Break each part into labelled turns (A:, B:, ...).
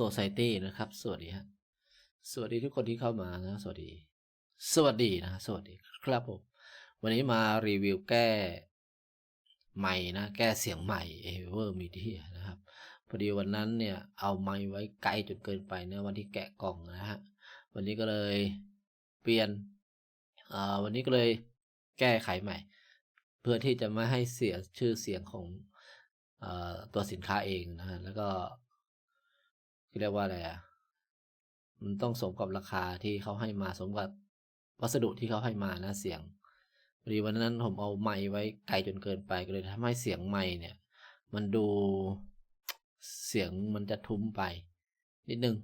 A: Society นะครับ สวัสดีฮะสวัสดีทุกคนที่เข้ามานะสวัสดี สวัสดีนะสวัสดีครับผม วันนี้มารีวิวแก้ใหม่นะแก้เสียงใหม่ Ever Media นะครับพอดีวันนั้นเนี่ยเอาไมค์ไว้ไกลจนเกินไปนะวันที่แกะกล่องนะฮะวันนี้ก็เลยเปลี่ยนอ่าวันนี้ก็เลยแก้ไขใหม่ เพื่อที่จะไม่ให้เสียชื่อเสียงของออตัวสินค้าเองนะฮะแล้วก็ เรียกว่าอะไรอะมันต้องสมกับราคาที่เขาให้มาสมกับวัสดุที่เขาให้มานะเสียงพอดีวันนั้นผมเอาไมค์ไว้ไกลจนเกินไปก็เลยทำให้เสียงไมค์เนี่ย มันดูเสียงมันจะทุ้มไป นิดนึง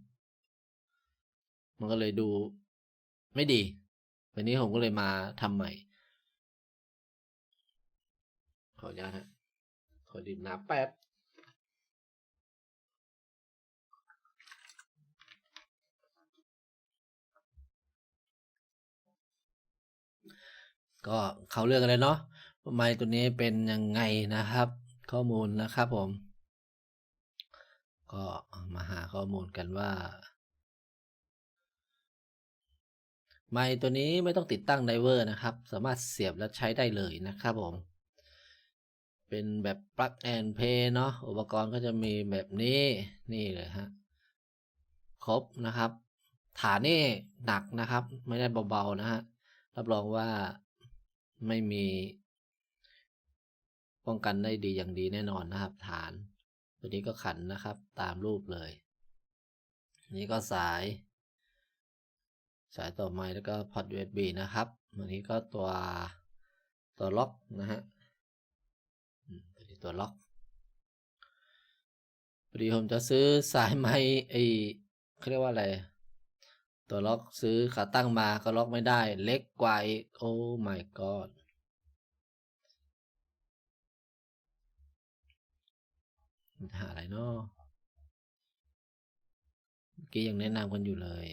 A: มันก็เลยดูไม่ดีวันนี้ผมก็เลยมาทำใหม่ ขออนุญาตฮะขอดื่มน้ำแป๊บ ก็เขาเรื่องกันเลยเนาะไม้ตัวนี้เป็นยังไงนะครับ ข้อมูลนะครับผม ก็มาหาข้อมูลกันว่าไม้ตัวนี้ไม่ต้องติดตั้งไดเวอร์นะครับ สามารถเสียบและใช้ได้เลยนะครับผม เป็นแบบ plug and play เนาะอุปกรณ์ก็จะมีแบบนี้นี่เลยฮะครบนะครับ ฐานนี่หนักนะครับ ไม่ได้เบาๆนะฮะรับรองว่า ไม่มีป้องกันได้ดีอย่างดีแน่นอนนะครับ ฐาน ตัวนี้ก็ขันนะครับ ตามรูปเลย นี่ก็สาย สายต่อไม้แล้วก็พอร์ต USB นะครับอันนี้ก็ตัวตัวล็อกนะฮะตัวนี้ตัวล็อกพอดีผมจะซื้อสายไม้ไอเขาเรียกว่าอะไร ตัวล็อกซื้อขาตั้งมาก็ล็อกไม่ได้ เล็กกว่าอีกโอ้ my god หาอะไรเนาะเมื่อกี้ยังแนะนำกันอยู่เลย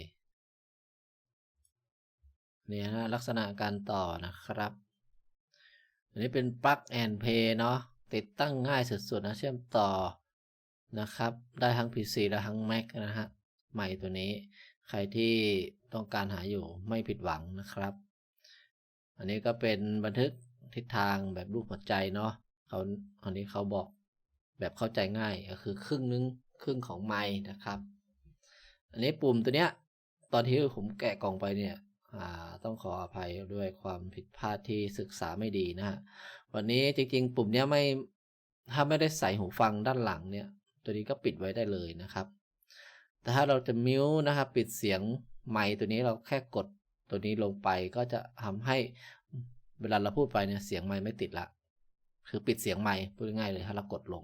A: เนี่ยนะลักษณะการต่อนะครับ อันนี้เป็น plug and play เนาะติดตั้งง่ายสุดๆนะเชื่อมต่อนะครับ ได้ทั้ง PC และทั้ง Mac นะฮะใหม่ตัวนี้ ใครที่ต้องการหาอยู่ไม่ผิดหวังนะครับ อันนี้ก็เป็นบันทึกทิศทางแบบรูปหัวใจเนาะเขาอันนี้เขาบอกแบบเข้าใจง่ายก็คือครึ่งนึงครึ่งของไม้นะครับ อันนี้ปุ่มตัวเนี้ยตอนที่ผมแกะกล่องไปเนี่ยต้องขออภัยด้วยความผิดพลาดที่ศึกษาไม่ดีนะฮะวันนี้จริงๆ ปุ่มเนี้ยไม่ถ้าไม่ได้ใส่หูฟังด้านหลังเนี่ย ตัวนี้ก็ปิดไว้ได้เลยนะครับ แต่ถ้าเราจะมิวนะครับปิดเสียงไมค์ตัวนี้เราแค่กดตัวนี้ลงไปก็จะทำให้เวลาเราพูดไปเนี่ยเสียงไมค์ไม่ติดละ คือปิดเสียงไมค์พูดง่ายเลยถ้าเรากดลง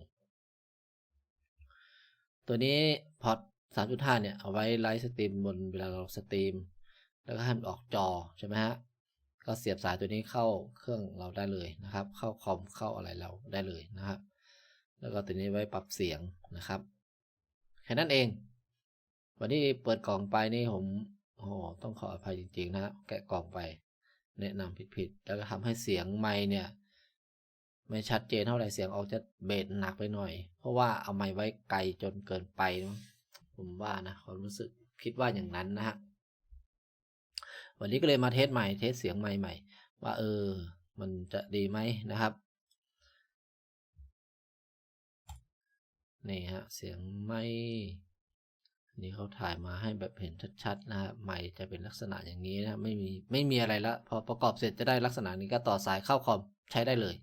A: ตัวนี้พอร์ต3.5 เนี่ย เอาไว้ไลฟ์สตรีมบนเวลาเราสตรีม แล้วก็ให้มันออกจอใช่ไหมฮะ ก็เสียบสายตัวนี้เข้าเครื่องเราได้เลยนะครับ เข้าคอมเข้าอะไรเราได้เลยนะครับ แล้วก็ตัวนี้ไว้ปรับเสียงนะครับ แค่นั้นเอง วันที่เปิดกล่องไปนี่ผมโอ้ต้องขออภัยจริง ๆ นะ แกะกล่องไป แนะนำผิดๆแล้วก็ทำให้เสียงไมค์เนี่ยไม่ชัดเจนเท่าไหร่เสียงออกจะเบสหนักไปหน่อย เพราะว่าเอาไมค์ไว้ไกลจนเกินไปนะผมว่านะความรู้สึกคิดว่าอย่างนั้นนะฮะวันนี้ก็เลยมาเทสใหม่เทสเสียงใหม่ใหม่ว่าเออ มันจะดีไหมนะครับนี่ฮะเสียงไม่ นี่เขาถ่ายมาให้แบบเห็นชัดๆนะฮะใหม่จะเป็นลักษณะอย่างนี้นะไม่มีไม่มีอะไรละพอประกอบเสร็จจะได้ลักษณะนี้ก็ต่อสายเข้าคอมใช้ได้เลย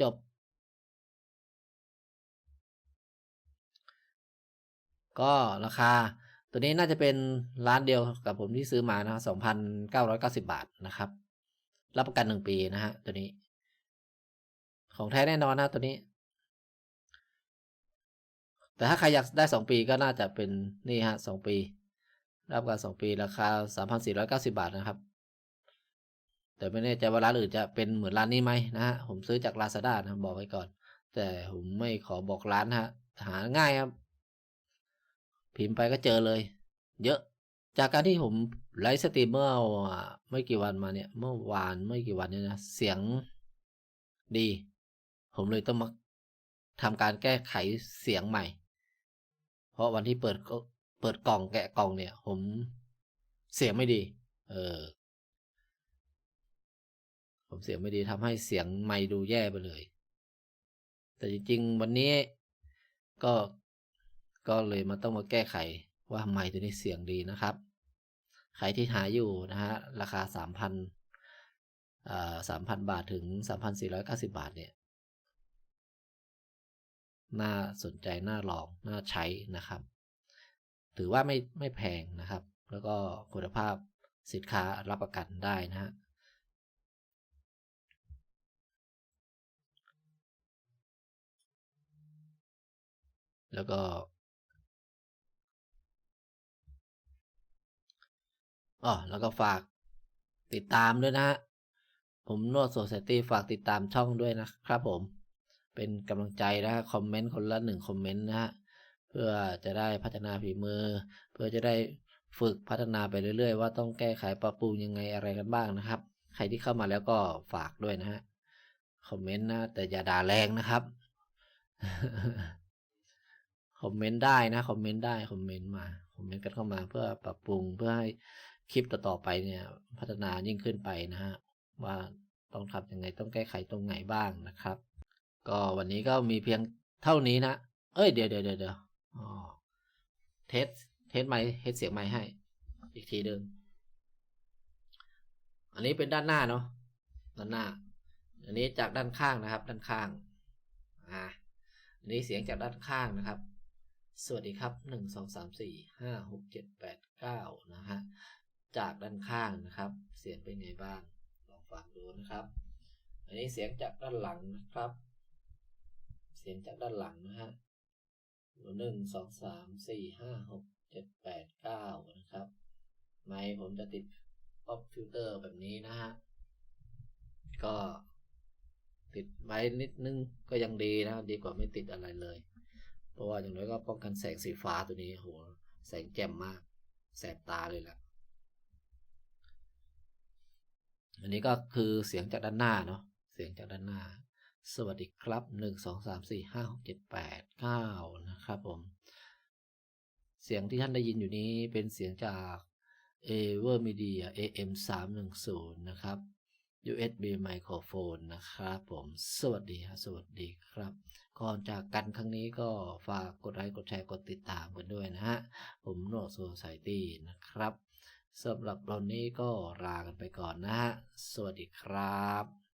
A: จบ ก็ราคา ตัวนี้น่าจะเป็นร้านเดียวกับผมที่ซื้อมานะสองพันเก้าร้อยเก้าสิบาทนะครับ รับประกันหนึ่งปีนะฮะตัวนี้ ของแท้แน่นอนนะตัวนี้ แต่ถ้าใครอยากได้สองปีก็น่าจะเป็นนี่ฮะสองปี รับกันสองปีราคาสามพันสี่ร้อยเก้าสิบาทนะครับ แต่ไม่แน่ใจว่าร้านอื่นจะเป็นเหมือนร้านนี้ไหมนะฮะ ผมซื้อจากลาซาด้านะบอกไว้ก่อน แต่ผมไม่ขอบอกร้านฮะ หาง่ายครับ พิมพ์ไปก็เจอเลย เยอะ จากการที่ผมไลฟ์สตรีมเมื่อไม่กี่วันมาเนี่ย เมื่อวานไม่กี่วันเนี่ยนะ เสียงดี ผมเลยต้องมาทำการแก้ไขเสียงใหม่ เพราะวันที่เปิดเปิดกล่องแกะกล่องเนี่ย ผมเสียงไม่ดี เออ ผมเสียงไม่ดีทำให้เสียงไม่ดูแย่ไปเลย แต่จริงๆ วันนี้ก็ก็เลยมาต้องมาแก้ไขว่าไมค์ตัวนี้เสียงดีนะครับ ใครที่หาอยู่นะฮะ ราคาสามพันอ่าสามพันบาทถึงสามพันสี่ร้อยเก้าสิบาทเนี่ย น่าสนใจน่าลองน่าใช้นะครับ ถือว่าไม่ไม่แพงนะครับ แล้วก็คุณภาพสินค้ารับประกันได้นะฮะแล้วก็อ๋อแล้วก็ฝากติดตามด้วยนะฮะ ผมนวดโซเซตี้ฝากติดตามช่องด้วยนะครับผม เป็นกำลังใจนะฮะคอมเมนต์คนละหนึ่งคอมเมนต์นะฮะเพื่อจะได้พัฒนาฝีมือ เพื่อจะได้ฝึกพัฒนาไปเรื่อย ๆ ว่าต้องแก้ไขปรับปรุงยังไงอะไรกันบ้างนะครับ ใครที่เข้ามาแล้วก็ฝากด้วยนะฮะคอมเมนต์นะแต่อย่าด่าแรงนะครับคอมเมนต์ได้นะคอมเมนต์ได้คอมเมนต์มาคอมเมนต์กันเข้ามาเพื่อปรับปรุงเพื่อให้คลิปต่อๆไปเนี่ย พัฒนายิ่งขึ้นไปนะฮะว่าต้องทำยังไงต้องแก้ไขตรงไหนบ้างนะครับ ก็วันนี้ก็มีเพียงเท่านี้นะ เอ้ยเดี๋ยวเดี๋ยวเดี๋ยวเดี๋ยวอ๋อเทส เทสไมค์เทสเสียงไมให้ อีกทีหนึ่งอันนี้เป็นด้านหน้าเนาะ ด้านหน้า อันนี้จากด้านข้างนะครับ ด้านข้าง อ่า อันนี้เสียงจากด้านข้างนะครับ สวัสดีครับหนึ่งสองสามสี่ห้าหกเจ็ดแปดเก้านะฮะ จากด้านข้างนะครับ เสียงเป็นไงบ้าง ลองฟังดูนะครับ อันนี้เสียงจากด้านหลังนะครับ เสียงจากด้านหลังนะฮะหนึ่งสองสามสี่ห้าหกเจ็ดแปดเก้านะครับ ไมค์ผมจะติดป๊อปฟิลเตอร์แบบนี้นะฮะ ก็ติดไว้นิดนึงก็ยังดีนะดีกว่าไม่ติดอะไรเลย เพราะว่าอย่างน้อยก็ป้องกันแสงสีฟ้าตัวนี้โหแสงแจ่มมาก แสบตาเลยแหละอันนี้ก็คือเสียงจากด้านหน้าเนาะเสียงจากด้านหน้า สวัสดีครับหนึ่งสองสามสี่ห้าหกเจ็ดแปดเก้านะครับผม เสียงที่ท่านได้ยินอยู่นี้เป็นเสียงจาก a v e r Media AM 310นะครับ USB Microphone นะครับผม สวัสดีครับสวัสดีครับ ก่อนจากกันครั้งนี้ก็ฝากกดไลค์กดแชร์กดติดตามกันด้วยนะฮะ ผมโนโซไซตี้นะครับสำหรับตอนนี้ก็ลากันไปก่อนนะฮะ สวัสดีครับ